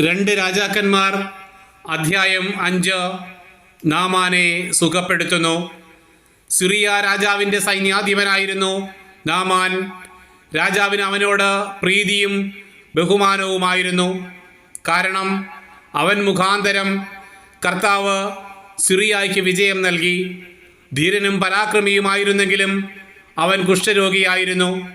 രണ്ട് രാജാക്കന്മാർ അധ്യായം അഞ്ച് നാമാനെ സുഖപ്പെടുത്തുന്നു. സിറിയ രാജാവിന്റെ സൈന്യാധിപനായിരുന്നു നാമാൻ. രാജാവിന് അവനോട് പ്രീതിയും ബഹുമാനവുമായിരുന്നു. കാരണം അവൻ മുഖാന്തരം കർത്താവ് സിറിയായ്ക്ക് വിജയം നൽകി. ധീരനും പരാക്രമിയുമായിരുന്നെങ്കിലും അവൻ കുഷ്ഠരോഗിയായിരുന്നു.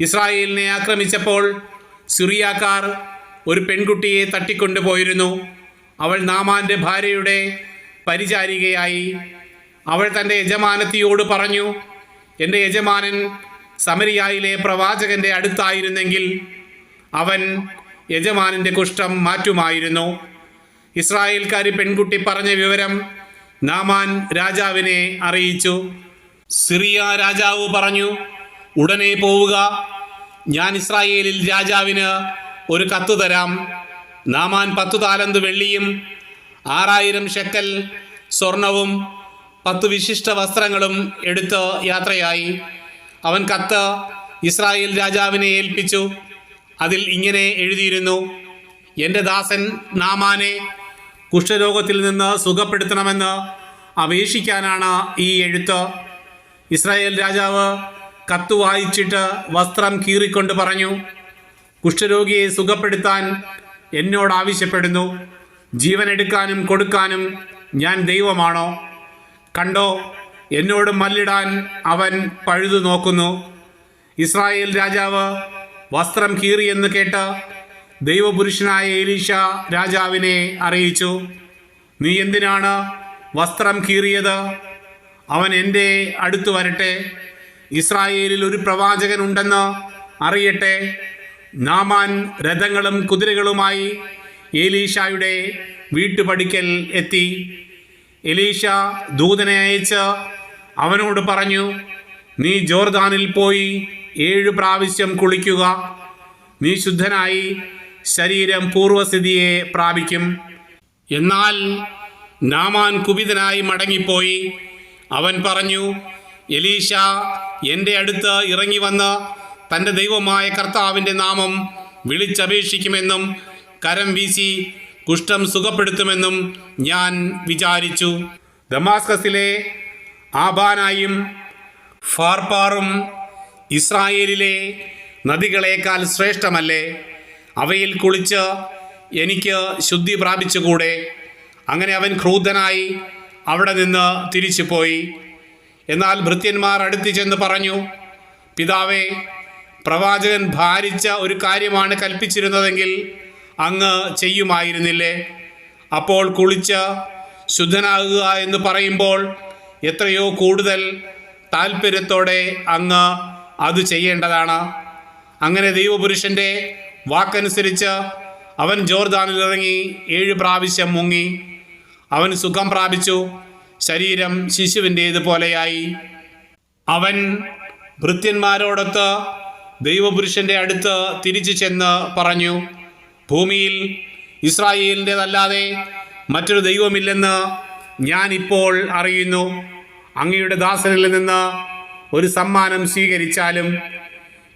ഇസ്രായേലിനെ ആക്രമിച്ചപ്പോൾ സിറിയാക്കാർ ഒരു പെൺകുട്ടിയെ തട്ടിക്കൊണ്ടുപോയിരുന്നു. അവൾ നാമാന്റെ ഭാര്യയുടെ പരിചാരികയായി. അവൾ തന്റെ യജമാനത്തിയോട് പറഞ്ഞു എന്റെ യജമാനൻ സമരിയായിലെ പ്രവാചകന്റെ അടുത്തായിരുന്നെങ്കിൽ അവൻ യജമാനന്റെ കുഷ്ഠം മാറ്റുമായിരുന്നു. ഇസ്രായേൽക്കാരി പെൺകുട്ടി പറഞ്ഞ വിവരം നാമാൻ രാജാവിനെ അറിയിച്ചു. സിറിയ രാജാവ് പറഞ്ഞു ഉടനെ പോവുക. ഞാൻ ഇസ്രായേലിൽ രാജാവിന് ഒരു കത്ത് തരാം. നാമാൻ പത്തു താലന്ത് വെള്ളിയും ആറായിരം ഷെക്കൽ സ്വർണവും പത്ത് വിശിഷ്ട വസ്ത്രങ്ങളും എടുത്ത് യാത്രയായി. അവൻ കത്ത് ഇസ്രായേൽ രാജാവിനെ ഏൽപ്പിച്ചു. അതിൽ ഇങ്ങനെ എഴുതിയിരുന്നു എന്റെ ദാസൻ നാമാനെ കുഷ്ഠരോഗത്തിൽ നിന്ന് സുഖപ്പെടുത്തണമെന്ന് അപേക്ഷിക്കാനാണ് ഈ എഴുത്ത്. ഇസ്രായേൽ രാജാവ് കത്ത് വായിച്ചിട്ട് വസ്ത്രം കീറിക്കൊണ്ട് പറഞ്ഞു കുഷ്ഠരോഗിയെ സുഖപ്പെടുത്താൻ എന്നോട് ആവശ്യപ്പെടുന്നു. ജീവൻ എടുക്കാനും കൊടുക്കാനും ഞാൻ ദൈവമാണോ? കണ്ടോ എന്നോട് മല്ലിടാൻ അവൻ പഴുതു നോക്കുന്നു. ഇസ്രായേൽ രാജാവ് വസ്ത്രം കീറിയെന്ന് കേട്ട് ദൈവപുരുഷനായ എലീഷ രാജാവിനെ അറിയിച്ചു. നീ എന്തിനാണ് വസ്ത്രം കീറിയത്? അവൻ എന്റെ അടുത്ത് വരട്ടെ. ഇസ്രായേലിൽ ഒരു പ്രവാചകൻ ഉണ്ടെന്ന് അറിയട്ടെ. നാമാൻ രഥങ്ങളും കുതിരകളുമായി ഏലീഷായുടെ വീട്ടുപടിക്കൽ എത്തി. എലീഷ ദൂതനെ അയച്ച് അവനോട് പറഞ്ഞു നീ ജോർദാനിൽ പോയി ഏഴ് പ്രാവശ്യം കുളിക്കുക. നീ ശുദ്ധനായി ശരീരം പൂർവസ്ഥിതിയെ പ്രാപിക്കും. എന്നാൽ നാമാൻ കുപിതനായി മടങ്ങിപ്പോയി. അവൻ പറഞ്ഞു എലീഷ എന്റെ അടുത്ത് ഇറങ്ങി വന്ന് തന്റെ ദൈവമായ കർത്താവിന്റെ നാമം വിളിച്ചപേക്ഷിക്കുമെന്നും കരം വീശി കുഷ്ഠം സുഖപ്പെടുത്തുമെന്നും ഞാൻ വിചാരിച്ചു. ദമാസ്കസിലെ ആബാനായും ഫാർപ്പാറും ഇസ്രായേലിലെ നദികളേക്കാൾ ശ്രേഷ്ഠമല്ലേ? അവയിൽ കുളിച്ച് എനിക്ക് ശുദ്ധി പ്രാപിച്ചുകൂടെ? അങ്ങനെ അവൻ ക്രൂദ്ധനായി അവിടെ നിന്ന് തിരിച്ചു പോയി എന്നാൽ ഭൃത്യന്മാർ അടുത്തു ചെന്ന് പറഞ്ഞു പിതാവേ പ്രവാചകൻ ഭാരിച്ച ഒരു കാര്യമാണ് കൽപ്പിച്ചിരുന്നതെങ്കിൽ അങ്ങ് ചെയ്യുമായിരുന്നില്ലേ? അപ്പോൾ കുളിച്ച് ശുദ്ധനാകുക എന്ന് പറയുമ്പോൾ എത്രയോ കൂടുതൽ താല്പര്യത്തോടെ അങ്ങ് അത് ചെയ്യേണ്ടതാണ്. അങ്ങനെ ദൈവപുരുഷന്റെ വാക്കനുസരിച്ച് അവൻ ജോർദാനിൽ ഇറങ്ങി ഏഴ് പ്രാവശ്യം മുങ്ങി. അവൻ സുഖം പ്രാപിച്ചു. ശരീരം ശിശുവിന്റേതുപോലെയായി. അവൻ ഭൃത്യന്മാരോടൊത്ത് ദൈവപുരുഷന്റെ അടുത്ത് തിരിച്ചു ചെന്ന് പറഞ്ഞു ഭൂമിയിൽ ഇസ്രായേലിന്റെതല്ലാതെ മറ്റൊരു ദൈവമില്ലെന്ന് ഞാൻ ഇപ്പോൾ അറിയുന്നു. അങ്ങയുടെ ദാസനിൽ നിന്ന് ഒരു സമ്മാനം സ്വീകരിച്ചാലും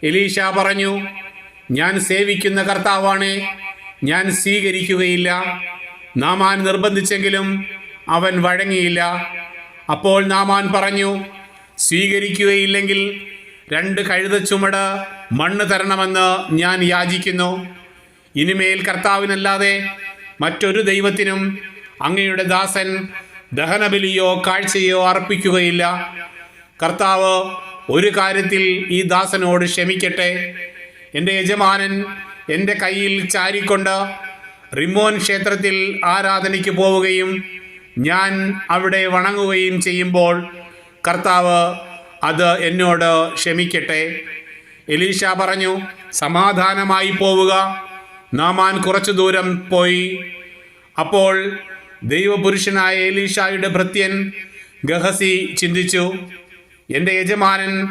എലീഷ പറഞ്ഞു ഞാൻ സേവിക്കുന്ന കർത്താവാണ്. ഞാൻ സ്വീകരിക്കുകയില്ല. നാമാൻ നിർബന്ധിച്ചെങ്കിലും അവൻ വഴങ്ങിയില്ല. അപ്പോൾ നാമാൻ പറഞ്ഞു സ്വീകരിക്കുകയില്ലെങ്കിൽ രണ്ട് കഴുത ചുമട് മണ്ണ് തരണമെന്ന് ഞാൻ യാചിക്കുന്നു. ഇനിമേൽ കർത്താവിനല്ലാതെ മറ്റൊരു ദൈവത്തിനും അങ്ങയുടെ ദാസൻ ദഹനബലിയോ കാഴ്ചയോ അർപ്പിക്കുകയില്ല. കർത്താവ് ഒരു കാര്യത്തിൽ ഈ ദാസനോട് ക്ഷമിക്കട്ടെ. എന്റെ യജമാനൻ എന്റെ കയ്യിൽ ചാരിക്കൊണ്ട് റിമോൻ ക്ഷേത്രത്തിൽ ആരാധനയ്ക്ക് പോവുകയും ഞാൻ അവിടെ വണങ്ങുകയും ചെയ്യുമ്പോൾ കർത്താവ് അത് എന്നോട് ക്ഷമിക്കട്ടെ. എലീഷ പറഞ്ഞു സമാധാനമായി പോവുക. നാമാൻ കുറച്ചു ദൂരം പോയി. അപ്പോൾ ദൈവപുരുഷനായ എലീഷായുടെ ഭൃത്യൻ ഗഹസി ചിന്തിച്ചു എന്റെ യജമാനൻ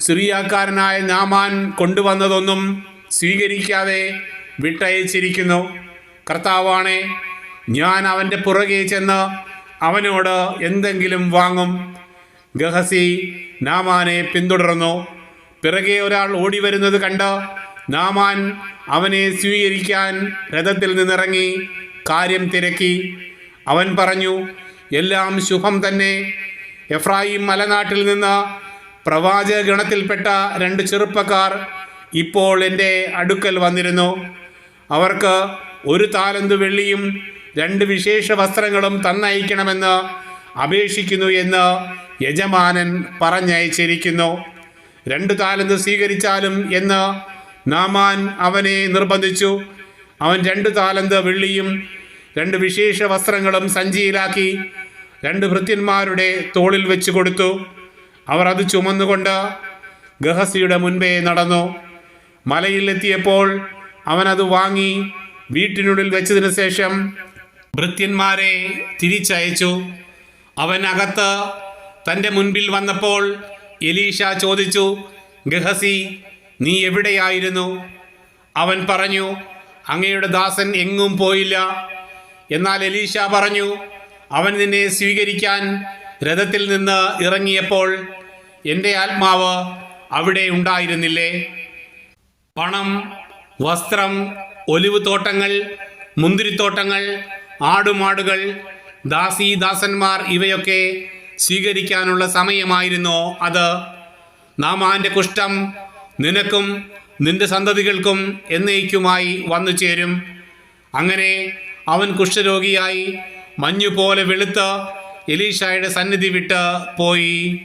സിറിയാക്കാരനായ നാമാൻ കൊണ്ടുവന്നതൊന്നും സ്വീകരിക്കാതെ വിട്ടയച്ചിരിക്കുന്നു. കർത്താവാണെ ഞാൻ അവന്റെ പുറകെ ചെന്ന് അവനോട് എന്തെങ്കിലും വാങ്ങും. ഗഹസി നാമാനെ പിന്തുടർന്നു. പിറകെ ഒരാൾ ഓടി വരുന്നത് കണ്ട് നാമാൻ അവനെ സ്വീകരിക്കാൻ രഥത്തിൽ നിന്നിറങ്ങി കാര്യം തിരക്കി. അവൻ പറഞ്ഞു എല്ലാം ശുഭം തന്നെ. എഫ്രായിം മലനാട്ടിൽ നിന്ന് പ്രവാചകഗണത്തിൽപ്പെട്ട രണ്ട് ചെറുപ്പക്കാർ ഇപ്പോൾ എന്റെ അടുക്കൽ വന്നിരുന്നു. അവർക്ക് ഒരു താലന്തു വെള്ളിയും രണ്ട് വിശേഷ വസ്ത്രങ്ങളും തന്നയക്കണമെന്ന് അപേക്ഷിക്കുന്നു എന്ന് യജമാനൻ പറഞ്ഞയച്ചിരിക്കുന്നു. രണ്ട് താലന്ത് സ്വീകരിച്ചാലും എന്ന് നാമാൻ അവനെ നിർബന്ധിച്ചു. അവൻ രണ്ട് താലന്ത് വെള്ളിയും രണ്ട് വിശേഷ വസ്ത്രങ്ങളും സഞ്ചിയിലാക്കി രണ്ട് ഭൃത്യന്മാരുടെ തോളിൽ വെച്ച് കൊടുത്തു. അവർ അത് ചുമന്നുകൊണ്ട് ഗഹസിയുടെ മുൻപേ നടന്നു. മലയിൽ എത്തിയപ്പോൾ അവൻ അത് വാങ്ങി വീട്ടിനുള്ളിൽ വെച്ചതിന് ശേഷം ഭൃത്യന്മാരെ തിരിച്ചയച്ചു. അവൻ അകത്ത് തന്റെ മുൻപിൽ വന്നപ്പോൾ എലീഷ ചോദിച്ചു ഗഹസി നീ എവിടെയായിരുന്നു? അവൻ പറഞ്ഞു അങ്ങയുടെ ദാസൻ എങ്ങും പോയില്ല. എന്നാൽ എലീഷ പറഞ്ഞു അവൻ നിന്നെ സ്വീകരിക്കാൻ രഥത്തിൽ നിന്ന് ഇറങ്ങിയപ്പോൾ എന്റെ ആത്മാവ് അവിടെ ഉണ്ടായിരുന്നില്ലേ? പണം വസ്ത്രം ഒലിവ് തോട്ടങ്ങൾ മുന്തിരിത്തോട്ടങ്ങൾ ആടുമാടുകൾ ദാസി ദാസന്മാർ ഇവയൊക്കെ സ്വീകരിക്കാനുള്ള സമയമായിരുന്നു. അത് നാമാന്റെ കുഷ്ഠം നിനക്കും നിന്റെ സന്തതികൾക്കും എന്നേക്കുമായി വന്നു ചേരും. അങ്ങനെ അവൻ കുഷ്ഠരോഗിയായി മഞ്ഞുപോലെ വെളുത്ത് എലീഷായുടെ സന്നിധി വിട്ട് പോയി.